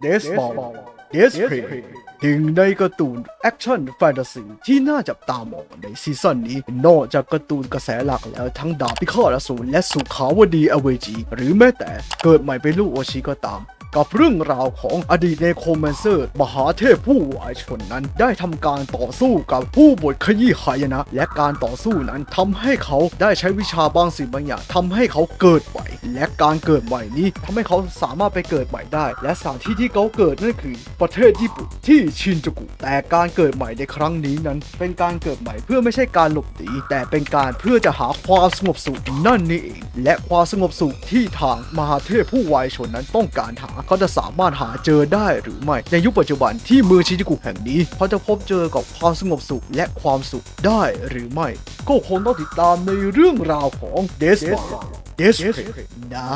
เดสบอลเดสเพย์หนึ่งในการ์ตูนแอคชั่นแฟนตาซีที่น่าจับตามองในซีซั่นนี้ นอกจากการ์ตูนกระแสหลักแล้วทั้งดาบพิฆาตอสูรและสุขาวดีอเวจี หรือแม้แต่เกิดใหม่เป็นลูกโอชิก็ตาม กับเรื่องราวของอดีตเนโครแมนเซอร์มหาเทพผู้วายชนนั้นได้ทำการต่อสู้กับผู้บทขยี้หายนะ และการต่อสู้นั้นทำให้เขาได้ใช้วิชาบางสิ่งบางอย่างทำให้เขาเกิดใหม่และการเกิดใหม่นี้ทำให้เขาสามารถไปเกิดใหม่ได้ และสถานที่ที่เขาเกิดนั่นคือ ประเทศญี่ปุ่นที่ชินจูกุ แต่การเกิดใหม่ในครั้งนี้นั้น เป็นการเกิดใหม่เพื่อไม่ใช่การหลบหนีแต่เป็นการเพื่อจะหาความสงบสุขนั่นนี่เอง และความสงบสุขที่ทางมหาเทพผู้วายชนนั้นต้องการหาเขาจะสามารถหาเจอได้หรือไม่ในยุคปัจจุบันที่เมืองชิจิกุแห่งนี้เขาจะพบเจอกับความสงบสุขและความสุขได้หรือไม่ ก็คงต้องติดตามในเรื่องราวของเดสบอ เดสเพนะ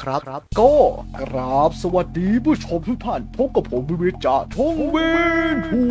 ครับ ก็กราบสวัสดีผู้ชมทุกท่านพบกับผมวิวิจาทงเวนทู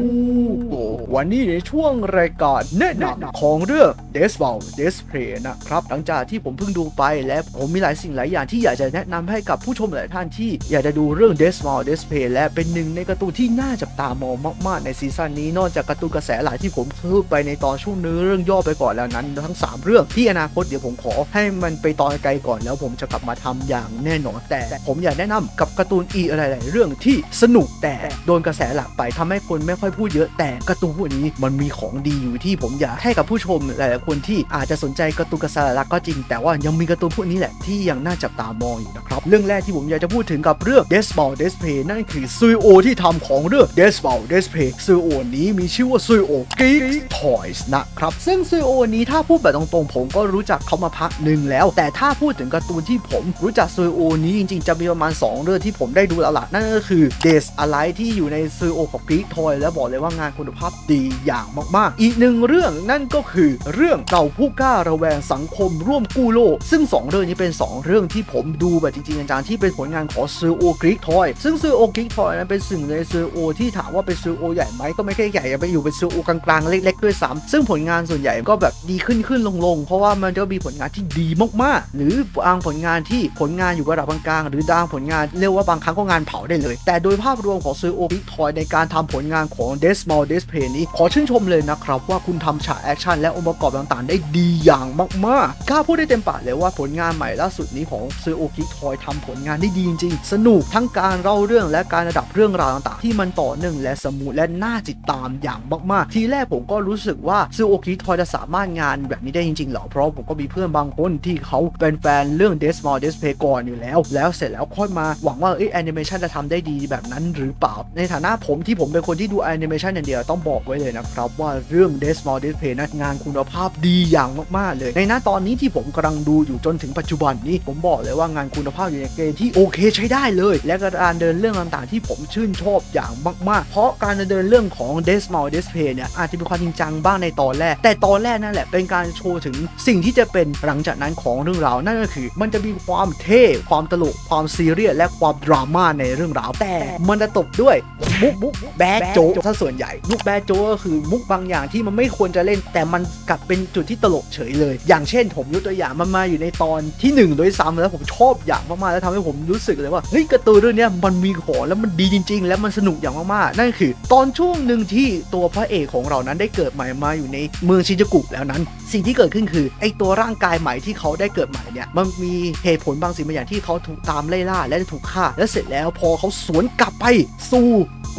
โกวันนี้ในช่วงรายการแนะนำของเรื่อง d e s b a l d e s p l a y นะครับ หลังจากที่ผมเพิ่งดูไปและผมมีหลายสิ่งหลายอย่างที่อยากจะแนะนำให้กับผู้ชมหลายท่านที่อยากจะดูเรื่อง d e s b a l d e s p l a y และเป็นหนึ่งในการ์ตูนที่น่าจับตามองมาก ๆ ในซีซั่นนี้ นอกจากการ์ตูนกระแสหลายที่ผมพูดไปในตอนช่วงเนื้อเรื่องย่อไปก่อนแล้วนั้น ทั้งสามเรื่องที่อนาคตเดี๋ยวผมขอให้มันไปตอนไกลก่อนแล้วผมจะกลับมาทำอย่างแน่นอนแต่ ผมอยากแนะนำกับการ์ตูนอีกหลาย ๆ เรื่องที่สนุกแต่โดนกระแสหลักไปทำให้คนไม่ค่อยพูดเยอะแต่การ์ตูนพวกนี้มันมีของดีอยู่ที่ผมอยากให้กับผู้ชมหลาย ๆ คนที่อาจจะสนใจการ์ตูนกระแสหลักก็จริง แต่ว่ายังมีการ์ตูนพวกนี้แหละที่ยังน่าจับตามองอยู่นะครับเรื่องแรกที่ผมอยากจะพูดถึงกับเรื่อง d e s b a l d e s p a y นั่นคือซูโอที่ทำของเรื่อง d e s b a l d e s p a y ซูโอนี้มีชื่อว่าซูโอ Geek Toys นะครับซึ่งซูโอนี้ถ้าพูดแบบตรง ๆ ผมก็รู้จักเขามาพักหนึ่งแล้ว แต่ถ้าพูดูดถึงการ์ตูนที่ผมรู้จักซูโอนี้จริงๆ จะมีประมาณ 2 เรื่องที่ผมได้ดูแล้วล่ะนั่นก็คือ Days Alive ที่อยู่ในซูโอของ Geek Toy แล้วบอกเลยว่างานคุณภาพดีอย่างมากๆ อีกหนึ่งเรื่องนั่นก็คือเรื่องเต่าผู้กล้าระแวงสังคมร่วมกู้โลก ซึ่ง 2 เรื่องนี้เป็น 2 เรื่องที่ผมดูแบบจริงๆอาจังๆที่เป็นผลงานของซูโอ Geek Toy ซึ่งซูโอ Geek Toy นั้นเป็นสิ่งในซูโอที่ถามว่าเป็นซูโอใหญ่ไหมก็ไม่ใช่ใหญ่ไปอยู่เป็นซูโอกลางๆเล็ก ๆ ด้วยซ้ำซึ่งผลงานส่วนใหญ่ก็แบบดีขึ้นขึ้นลงลงๆเพราะว่ามันจะมีผลงานที่ดีมากๆหรืือบางผลงานที่ผลงานอยู่ระดับกลางๆหรือบางผลงานเรียกว่าบางครั้งก็งานเผาได้เลย แต่โดยภาพรวมของซูโอ Geek Toy ในการทำผลงานของ d e s m a l Display นี้ ขอชื่นชมเลยนะครับ ว่าคุณทำฉากแอคชั่นและองค์ประกอบต่างๆ ได้ดีอย่างมากๆกล้าพูดได้เต็มปากเลยว่าผลงานใหม่ล่าสุดนี้ของซูโอ Geek Toy ทำผลงานได้ดีจริงๆ สนุกทั้งการเล่าเรื่องและการระดับเรื่องราวต่างๆ ที่มันต่อเนื่องและสมูทและน่าติดตามอย่างมากๆ ทีแรกผมก็รู้สึกว่าซูโอ Geek Toy จะสามารถงานแบบนี้ได้จริงๆหรอเพราะผมก็มีเพื่อนบางคนที่เขาเป็นฟนเรื่อง d e s m a l Display ก่อนอยู่แล้ว แล้วเสร็จแล้วค่อยมาหวังว่าเอ้ยแอนิเมชันจะทำได้ดีแบบนั้นหรือเปล่า ในฐานะผมที่ผมเป็นคนที่ดูแอนิเมชันอย่างเดียวต้องบอกไว้เลยนะครับ ว่าเรื่อง d e s m a l Display นั้นงานคุณภาพดีอย่างมากๆเลย ในหน้าตอนนี้ที่ผมกำลังดูอยู่จนถึงปัจจุบันนี้ผมบอกเลยว่างานคุณภาพอยู่ในเกณฑ์ที่โอเคใช้ได้เลย และการเดินเรื่องต่างๆที่ผมชื่นชอบอย่างมากๆ เพราะการเดินเรื่องของ d e s m a l Display เนี่ยอาจจะมีความจริงจังบ้างในตอนแรก แต่ตอนแรกนั่นแหละเป็นการโชว์ถึงสิ่งที่จะเป็นหลังจากนั้นของเรื่องราวนั่นก็คือ มันจะมีความเท่ความตลกความซีเรียสและความดราม่าในเรื่องราวแต่มันจะตบด้วยมุกมุกแบดโจ๊กซะส่วนใหญ่มุกแบดโจ๊กก็คือมุกบางอย่างที่มันไม่ควรจะเล่น แต่มันกลับเป็นจุดที่ตลกเฉยเลย อย่างเช่น ผมยกตัวอย่างมันมาอยู่ในตอนที่หนึ่งด้วยซ้ำแล้วผมชอบอย่างมากๆแล้วทำให้ผมรู้สึกเลยว่าเฮ้ยกร์ตูนเรื่องนี้มันมีของแล้วมันดีจริง ๆ แล้วมันสนุกอย่างมากๆ นั่นคือ ตอนช่วงหนึ่งที่ตัวพระเอกของเรานั้นได้เกิดใหม่มาอยู่ในเมืองชินจูกุแล้วนั้นสิ่งที่เกิดขึ้นคือไอตัวร่างกายใหม่ที่เขาได้เกิดใหม่เนี่ยมันมีเหตุผลบางสิ่งบางอย่างที่เขาถูกตามไล่ล่าและถูกฆ่า และเสร็จแล้วพอเขาสวนกลับไปสู่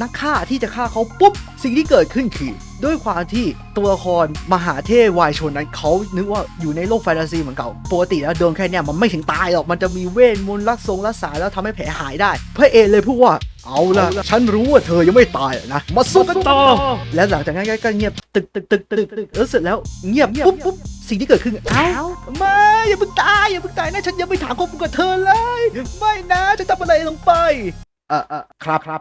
นักฆ่าที่จะฆ่าเขาปุ๊บสิ่งที่เกิดขึ้นคือด้วยความที่ตัวละครมหาเทพวายชนนั้นเขานึกว่าอยู่ในโลกแฟนตาซีเหมือนเก่าปกติแล้วโดนแค่เนี้ยมันไม่ถึงตายหรอกมันจะมีเวทมนต์รักทรงรักษาแล้วทำให้แผลหายได้ พระเอกเลยพูดว่า เอาละฉันรู้ว่าเธอยังไม่ตายหรอกนะ มาสู้กันต่อ และหลังจากนั้นก็เงียบตึกตึกตึกตึกตึกแล้วเสร็จแล้วเงียบปุ๊บปุ๊บสิ่งที่เกิดขึ้นเอ้าไม่อย่าเพิ่งตายอย่าเพิ่งตายนะฉันยังไม่ถามข้อมูลกับเธอเลย ไม่นะจะทำอะไรลงไป เออเออครับครับ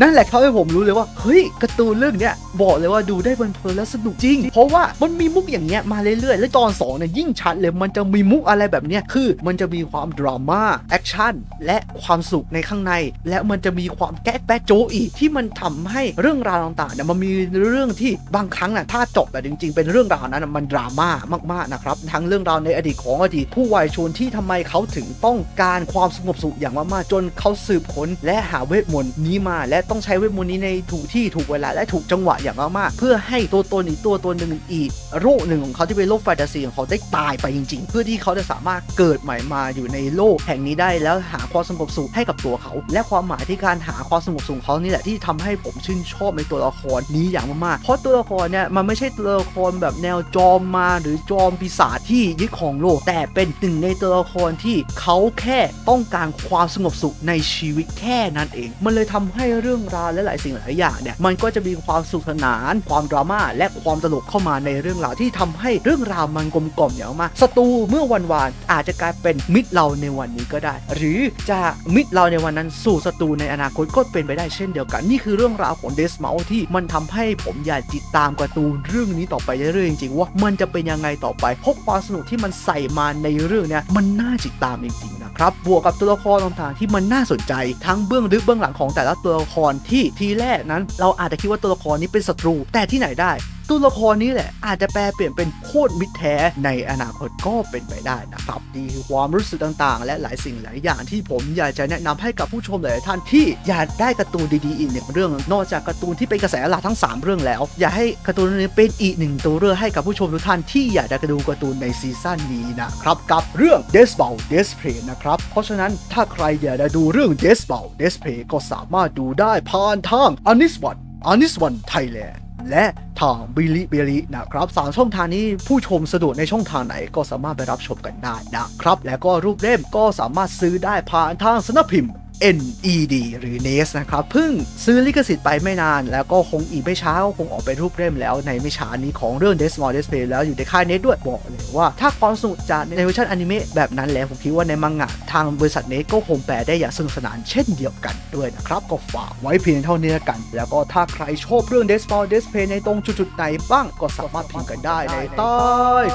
นั่นแหละเขาให้ผมรู้เลยว่า เฮ้ยการ์ตูนเรื่องเนี้ยบอกเลยว่าดูได้เพลินๆแล้วสนุกจริง เพราะว่ามันมีมุกอย่างเงี้ยมาเรื่อยๆ และตอนสองเนี่ยยิ่งชัดเลยมันจะมีมุกอะไรแบบเนี้ยคือ มันจะมีความดราม่าแอคชั่นและความสุขในข้างใน และมันจะมีความแก๊กแป๊กโจอีกที่มันทำให้เรื่องราวต่างๆเนี่ยมันมีเรื่องที่บางครั้งน่ะถ้าจบแบบจริง ๆ เป็นเรื่องราวนั้นน่ะมันดราม่ามากๆนะครับทั้งเรื่องราวในอดีตของอดีตผู้วายชนที่ทำไมเขาถึงต้องการความสงบสุขอย่างมากๆจนเขาสืบค้นและหาเวทมนต์นี้มา และต้องใช้เวทมนต์นี้ในถูกที่ถูกเวลาและถูกจังหวะอย่างมากๆเพื่อให้ตัวตนอีกตัวตนหนึ่งอีกโลกหนึ่งของเขาที่เป็นโลกแฟนตาซีของเขาได้ตายไปจริง ๆ เพื่อที่เขาจะสามารถเกิดใหม่มาอยู่ในโลกแห่งนี้ได้แล้วหาความสงบสุขให้กับตัวเขา และความหมายที่การหาความสงบสุขของเขานี่แหละที่ทำให้ผมชื่นชอบในตัวละครนี้อย่างมากๆเพราะตัวละครเนี่ยมันไม่ใช่ตัวละครแบบแนวจอมมาหรือจอมปีศาจที่ยึดของโลก แต่เป็นหนึ่งในตัวละครที่เขาแค่ต้องการความสงบสุขในชีวิตแค่นั้นเอง มันเลยทำให้เรื่องราวและหลายสิ่งหลายอย่างเนี่ยมันก็จะมีความสุขสนาน ความดราม่าและความตลกเข้ามาในเรื่องราวที่ทำให้เรื่องราวมันกลมกล่อมอย่างมากศัตรูเมื่อวันวานอาจจะกลายเป็นมิตรเราในวันนี้ก็ได้ หรือจากมิตรเราในวันนั้นสู่ศัตรูในอนาคตก็เป็นไปได้เช่นเดียวกัน นี่คือเรื่องราวของเดสเมลที่มันทำให้ผมอยากติดตามการ์ตูนเรื่องนี้ต่อไปเรื่อยๆจริงๆว่ามันจะเป็นยังไงต่อไปพราะความสนุกที่มันใส่มาในเรื่องเนี้ยมันน่าติดตามจริงๆนะครับบวกกับตัวละครต่างๆที่มันน่าสนใจทั้งเบื้องลึกเบื้องหลังของแต่ละตัวละครที่ทีแรกนั้น เราอาจจะคิดว่าตัวละครนี้เป็นศัตรู แต่ที่ไหนได้ ตัวละครนี้แหละอาจจะแปลเปลี่ยนเป็นโคตรมิตรแท้ในอนาคตก็เป็นไปได้นะครับดีคือความรู้สึกต่างๆ และหลายสิ่งหลายอย่างที่ผมอยากจะแนะนำให้กับผู้ชมหลายท่านที่อยากได้การ์ตูนดีๆอีกหนึ่งเรื่อง นอกจากการ์ตูนที่เป็นกระแสหลักทั้ง 3 เรื่องแล้ว อยากให้การ์ตูนนี้เป็นอีกหนึ่งตัวเลือกให้กับผู้ชมทุกท่านที่อยากจะดูการ์ตูนในซีซั่นนี้นะครับกับเรื่อง d e s p a l d e s p l a y นะครับเพราะฉะนั้นถ้าใครอยากจะดูเรื่อง d e s p a l d e s p l a y ก็สามารถดูได้ผ่านทาง a n i s One a n i s One Thailand และทางบิลิบิลินะครับสามช่องทางนี้ผู้ชมสะดวกในช่องทางไหนก็สามารถไปรับชมกันได้นะครับ และก็รูปเล่มก็สามารถซื้อได้ผ่านทางสนับพิมพ์ NED หรือ NES นะครับเพิ่งซื้อลิขสิทธิ์ไปไม่นาน แล้วก็คงอีกไม่ช้าก็คงออกเป็นรูปเล่มแล้วในไม่ช้านี้ของเรื่อง d e s m o d Display แล้วอยู่ในค่ายเน็ตด้วยบอกเลยว่า ถ้าความสนุกจากในเวอร์ชันอนิเมะแบบนั้นแล้วผมคิดว่าในมังงะทางบริษัทเน็ตก็คงแปลได้อย่างสนุกสนานเช่นเดียวกันด้วยนะครับก็ฝากไว้เพียงเท่านี้กัน แล้วก็ถ้าใครชอบเรื่อง d e s m o d Display ในตรงจุดๆไหนบ้างก็สามารถพิมพ์กันได้ในใต้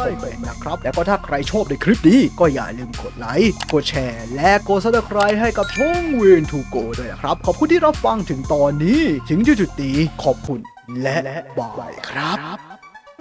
คอมเมนต์นะครับแล้วก็ถ้าใครชอบในคลิปนี้ก็อย่าลืมกดไลค์กดแชร์ และกด subscribe ให้กับช่องเวนทูโกด้วยนะครับ ขอบคุณที่รับฟังถึงตอนนี้ ถึงจุดๆนี้ขอบคุณและบายครับ